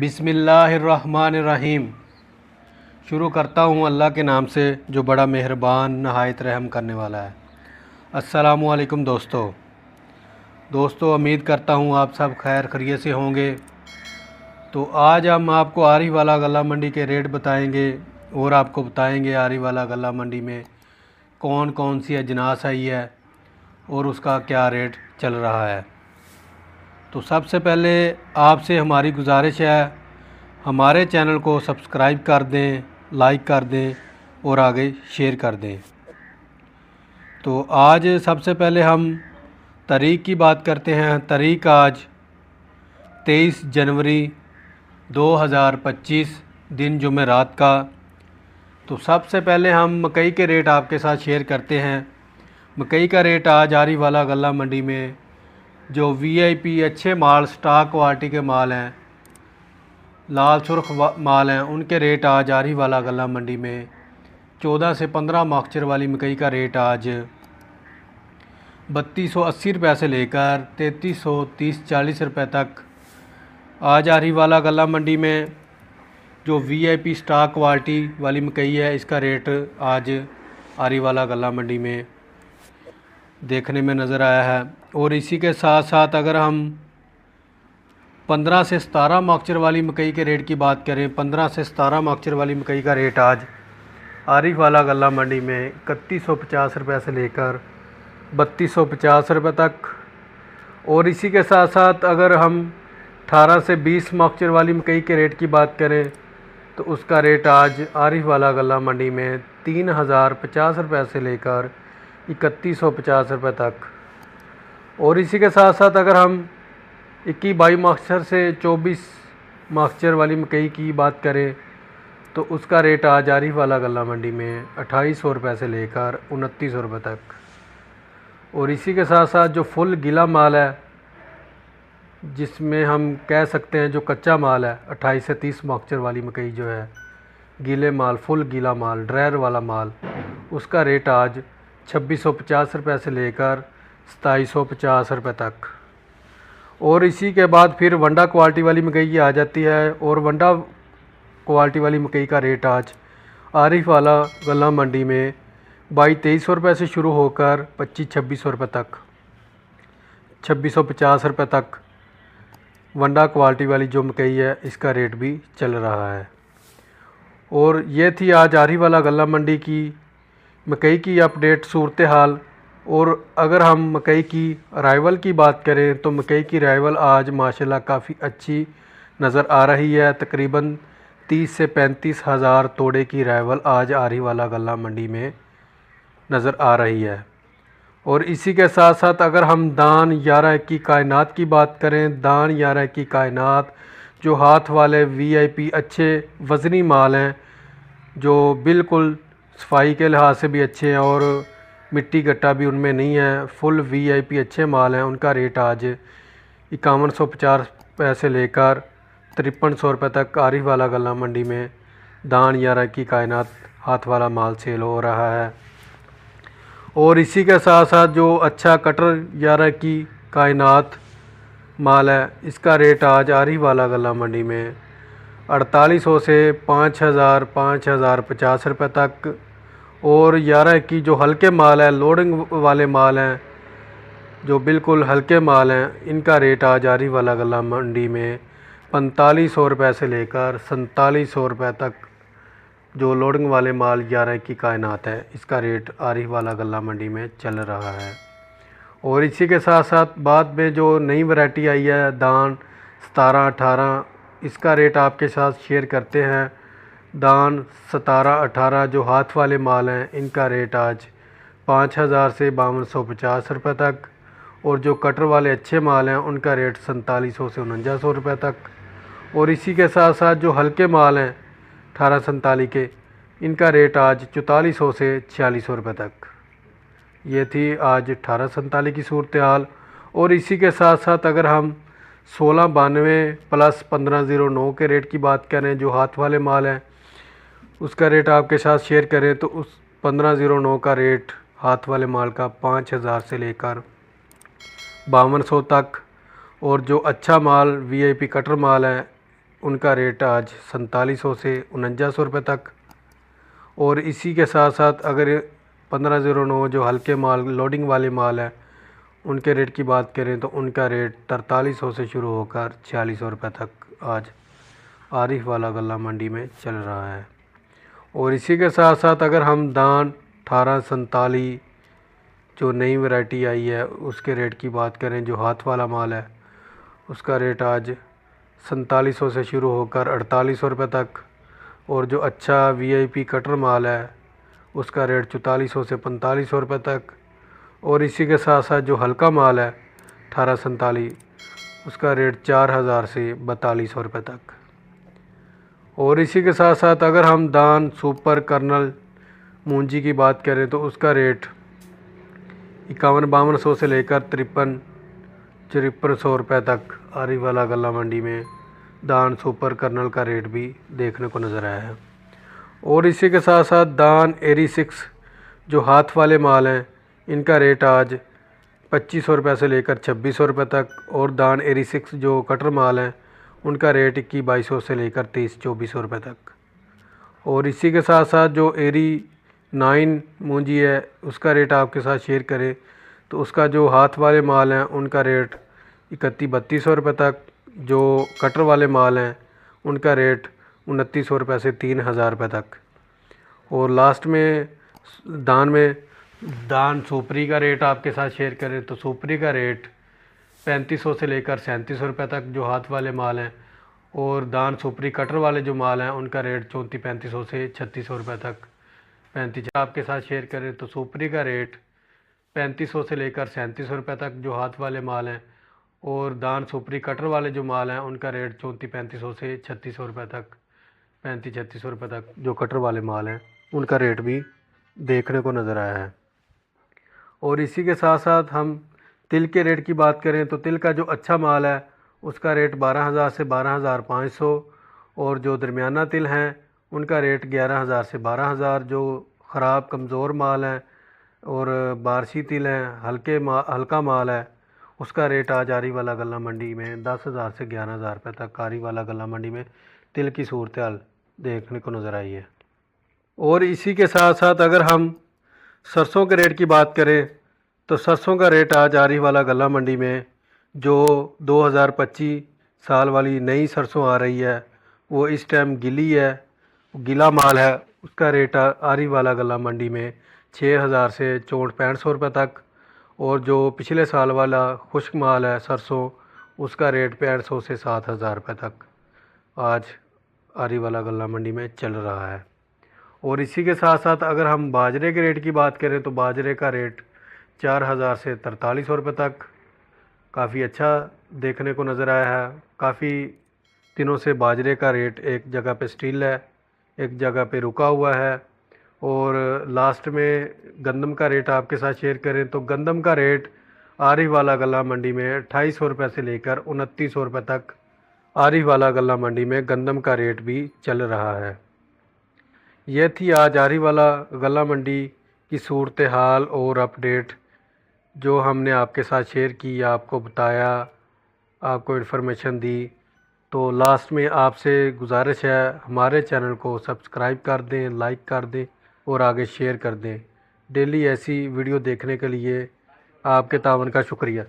بسم اللہ الرحمن الرحیم۔ شروع کرتا ہوں اللہ کے نام سے، جو بڑا مہربان، نہایت رحم کرنے والا ہے۔ السلام علیکم دوستو۔ دوستو، امید کرتا ہوں آپ سب خیر خریت سے ہوں گے۔ تو آج ہم آپ کو آری والا غلہ منڈی کے ریٹ بتائیں گے اور آپ کو بتائیں گے آری والا غلہ منڈی میں کون کون سی اجناس آئی ہے اور اس کا کیا ریٹ چل رہا ہے۔ تو سب سے پہلے آپ سے ہماری گزارش ہے، ہمارے چینل کو سبسکرائب کر دیں، لائک کر دیں اور آگے شیئر کر دیں۔ تو آج سب سے پہلے ہم تاریخ کی بات کرتے ہیں۔ تاریخ آج تیئیس جنوری دو ہزار پچیس، دن جمعرات کا۔ تو سب سے پہلے ہم مکئی کے ریٹ آپ کے ساتھ شیئر کرتے ہیں۔ مکئی کا ریٹ آج آری والا غلہ منڈی میں جو وی آئی پی اچھے مال، سٹاک کوالٹی کے مال ہیں، لال سرخ مال ہیں، ان کے ریٹ آج آری والا غلہ منڈی میں، چودہ سے پندرہ ماکچر والی مکئی کا ریٹ آج بتیس سو اسی روپے سے لے کر تینتیس سو تیس چالیس روپے تک آج آری والا غلہ منڈی میں جو وی آئی پی سٹاک کوالٹی والی مکئی ہے، اس کا ریٹ آج آری والا غلہ منڈی میں دیکھنے میں نظر آیا ہے۔ اور اسی کے ساتھ ساتھ اگر ہم پندرہ سے ستارہ ماکچر والی مکئی کے ریٹ کی بات کریں، پندرہ سے ستارہ ماکچر والی مکئی کا ریٹ آج عارف والا غلہ منڈی میں اکتیس سو پچاس روپے سے لے کر بتیس سو پچاس روپے تک۔ اور اسی کے ساتھ ساتھ اگر ہم اٹھارہ سے بیس ماکچر والی مکئی کے ریٹ کی بات کریں، تو اس کا ریٹ آج عارف والا غلہ منڈی میں تین ہزار پچاس روپے سے لے کر اکتیس سو پچاس روپے تک۔ اور اسی کے ساتھ ساتھ اگر ہم اکی بائی ماکچر سے چوبیس ماکچر والی مکئی کی بات کریں، تو اس کا ریٹ آج عارف والا غلہ منڈی میں اٹھائیس سو روپے سے لے کر انتیس سو روپے تک۔ اور اسی کے ساتھ ساتھ جو فل گیلا مال ہے، جس میں ہم کہہ سکتے ہیں جو کچا مال ہے، اٹھائیس سے تیس ماکچر والی مکئی جو ہے گیلے مال، فل گیلا مال، ڈرائر والا مال، اس کا ریٹ آج چھبیس سو پچاس روپے سے لے کر ستائیس سو پچاس روپے تک۔ اور اسی کے بعد پھر ونڈا کوالٹی والی مکئی آ جاتی ہے اور ونڈا کوالٹی والی مکئی کا ریٹ آج عارف والا غلہ منڈی میں بائی تیئیس سو روپے سے شروع ہو کر پچیس چھبیس سو روپے تک۔ چھبیس سو پچاس روپے تک ونڈا کوالٹی والی جو مکئی ہے، اس کا ریٹ بھی چل رہا ہے۔ اور یہ تھی آج آری والا غلہ منڈی کی مکئی کی اپڈیٹ صورتحال اور اگر ہم مکئی کی رائیول کی بات کریں تو مکئی کی رائیول آج ماشاءاللہ کافی اچھی نظر آ رہی ہے۔ تقریباً تیس سے پینتیس ہزار توڑے کی رائیول آج آری والا غلہ منڈی میں نظر آ رہی ہے۔ اور اسی کے ساتھ ساتھ اگر ہم دان یارہ کی کائنات کی بات کریں، دان یارہ کی کائنات جو ہاتھ والے وی آئی پی اچھے وزنی مال ہیں، جو بالکل صفائی کے لحاظ سے بھی اچھے ہیں اور مٹی گٹا بھی ان میں نہیں ہے فل وی آئی پی اچھے مال ہیں، ان کا ریٹ آج اکاون سو پچاس پیسے لے کر ترپن سو روپے تک عارف والا غلہ منڈی میں دان یارہ کی کائنات ہاتھ والا مال سیل ہو رہا ہے۔ اور اسی کے ساتھ ساتھ جو اچھا کٹر یارہ کی کائنات مال ہے، اس کا ریٹ آج عارف والا غلہ منڈی میں اڑتالیس سو سے پانچ ہزار پانچ ہزار پچاس روپے تک اور یارہ کی جو ہلکے مال ہے لوڈنگ والے مال ہیں، جو بالکل ہلکے مال ہیں، ان کا ریٹ آج عارف والا غلہ منڈی میں پنتالیس سو روپے سے لے کر سنتالیس سو روپے تک جو لوڈنگ والے مال گیارہ کی کائنات ہے اس کا ریٹ عارف والا غلہ منڈی میں چل رہا ہے۔ اور اسی کے ساتھ ساتھ بعد میں جو نئی ورائٹی آئی ہے، دان ستارہ اٹھارہ، اس کا ریٹ آپ کے ساتھ شیئر کرتے ہیں۔ دان ستارہ اٹھارہ جو ہاتھ والے مال ہیں، ان کا ریٹ آج پانچ ہزار سے باون سو پچاس روپے تک۔ اور جو کٹر والے اچھے مال ہیں، ان کا ریٹ سنتالیس سو سے انجا سو روپے تک۔ اور اسی کے ساتھ ساتھ جو ہلکے مال ہیں، اٹھارہ سنتالیس کے، ان کا ریٹ آج چوتالیس سو سے چھیالیس سو روپے تک۔ یہ تھی آج اٹھارہ سنتالیس کی صورتحال۔ اور اسی کے ساتھ ساتھ اگر ہم سولہ بانوے پلس پندرہ زیرو نو کے ریٹ کی بات کریں، جو ہاتھ والے مال ہیں اس کا ریٹ آپ کے ساتھ شیئر کریں تو اس پندرہ زیرو نو کا ریٹ ہاتھ والے مال کا پانچ ہزار سے لے کر باون سو تک۔ اور جو اچھا مال وی آئی پی کٹر مال ہے، ان کا ریٹ آج سنتالیس سو سے انجا سو روپے تک۔ اور اسی کے ساتھ ساتھ اگر پندرہ زیرو نو جو ہلکے مال لوڈنگ والے مال ہیں، ان کے ریٹ کی بات کریں تو ان کا ریٹ ترتالیس سو سے شروع ہو کر چھیالیس سو روپے تک آج عارف والا غلہ منڈی میں چل رہا ہے۔ اور اسی کے ساتھ ساتھ اگر ہم دان اٹھارہ سنتالی جو نئی ورائٹی آئی ہے، اس کے ریٹ کی بات کریں، جو ہاتھ والا مال ہے، اس کا ریٹ آج سنتالیس سو سے شروع ہو کر اڑتالیس سو روپے تک، اور جو اچھا وی آئی پی کٹر مال ہے، اس کا ریٹ چوتالیس سو سے پنتالیس سو روپے تک، اور اسی کے ساتھ ساتھ جو ہلکا مال ہے، اٹھارہ سنتالی، اس کا ریٹ چار ہزار سے بتالیس سو روپے تک۔ اور اسی کے ساتھ ساتھ اگر ہم دان سپر کرنل مونجی کی بات کریں تو اس کا ریٹ اکاون باون سو سے لے کر ترپن چرپن سو روپے تک آری والا غلہ منڈی میں دان سپر کرنل کا ریٹ بھی دیکھنے کو نظر آیا ہے۔ اور اسی کے ساتھ ساتھ دان ایری سکس جو ہاتھ والے مال ہیں، ان کا ریٹ آج پچیس سو روپے سے لے کر چھبیس سو روپے تک، اور دان ایری سکس جو کٹر مال ہیں ان کا ریٹ اکی بائیس سو سے لے کر تیس چوبیس سو روپے تک۔ اور اسی کے ساتھ ساتھ جو ایری نائن مونجی ہے، اس کا ریٹ آپ کے ساتھ شیئر کرے تو اس کا جو ہاتھ والے مال ہیں، ان کا ریٹ اکتی بتیس سو روپے تک۔ جو کٹر والے مال ہیں، ان کا ریٹ انتیس سو روپے سے تین ہزار روپے تک۔ اور لاسٹ میں، دان میں، دان سوپری کا ریٹ آپ کے ساتھ شیئر کریں تو سوپری کا ریٹ پینتیس سو سے لے کر سینتیس سو روپے تک جو ہاتھ والے مال ہیں اور دان سوپری کٹر والے جو مال ہیں، ان کا ریٹ چونتی پینتیس سو سے چھتیس سو روپے تک پینتیس آپ کے ساتھ شیئر کریں تو سوپری کا ریٹ پینتیس سو سے لے کر سینتیس سو روپے تک جو ہاتھ والے مال ہیں اور دان سوپری کٹر والے جو مال ہیں، ان کا ریٹ چونتی پینتیس سو سے چھتیس سو روپے تک پینتیس چھتیس سو روپے تک جو کٹر والے مال ہیں، ان کا ریٹ بھی دیکھنے کو نظر آیا ہے۔ اور اسی کے ساتھ ساتھ ہم تل کے ریٹ کی بات کریں تو تل کا جو اچھا مال ہے، اس کا ریٹ بارہ ہزار سے بارہ ہزار پانچ سو، اور جو درمیانہ تل ہیں، ان کا ریٹ گیارہ ہزار سے بارہ ہزار، جو خراب کمزور مال ہیں اور بارشی تل ہیں، ہلکے ما، ہلکا مال ہے، اس کا ریٹ آج آری والا غلہ منڈی میں دس ہزار سے گیارہ ہزار روپے تک، آری والا غلہ منڈی میں تل کی صورتحال دیکھنے کو نظر آئی ہے۔ اور اسی کے ساتھ ساتھ اگر ہم سرسوں کے ریٹ کی بات کریں تو سرسوں کا ریٹ آج آری والا غلہ منڈی میں جو دو ہزار پچیس سال والی نئی سرسوں آ رہی ہے، وہ اس ٹائم گلی ہے، گلا مال ہے، اس کا ریٹ آری والا غلہ منڈی میں چھ ہزار سے چونٹ پینٹ سو روپے تک۔ اور جو پچھلے سال والا خشک مال ہے سرسوں، اس کا ریٹ پینٹ سو سے سات ہزار روپے تک آج آری والا غلہ منڈی میں چل رہا ہے۔ اور اسی کے ساتھ ساتھ اگر ہم باجرے کے ریٹ کی بات کریں تو باجرے کا ریٹ چار ہزار سے ترتالیس سو روپے تک۔ کافی اچھا دیکھنے کو نظر آیا ہے۔ کافی دنوں سے باجرے کا ریٹ ایک جگہ پہ سٹیل ہے، ایک جگہ پہ رکا ہوا ہے۔ اور لاسٹ میں گندم کا ریٹ آپ کے ساتھ شیئر کریں تو گندم کا ریٹ آری والا غلہ منڈی میں اٹھائیس سو روپے سے لے کر انتیس سو روپے تک۔ آری والا غلہ منڈی میں گندم کا ریٹ بھی چل رہا ہے۔ یہ تھی آج آری والا غلہ منڈی کی صورتحال اور اپڈیٹ جو ہم نے آپ کے ساتھ شیئر کی، آپ کو بتایا، آپ کو انفارمیشن دی۔ تو لاسٹ میں آپ سے گزارش ہے، ہمارے چینل کو سبسکرائب کر دیں، لائک کر دیں اور آگے شیئر کر دیں۔ ڈیلی ایسی ویڈیو دیکھنے کے لیے آپ کے تعاون کا شکریہ۔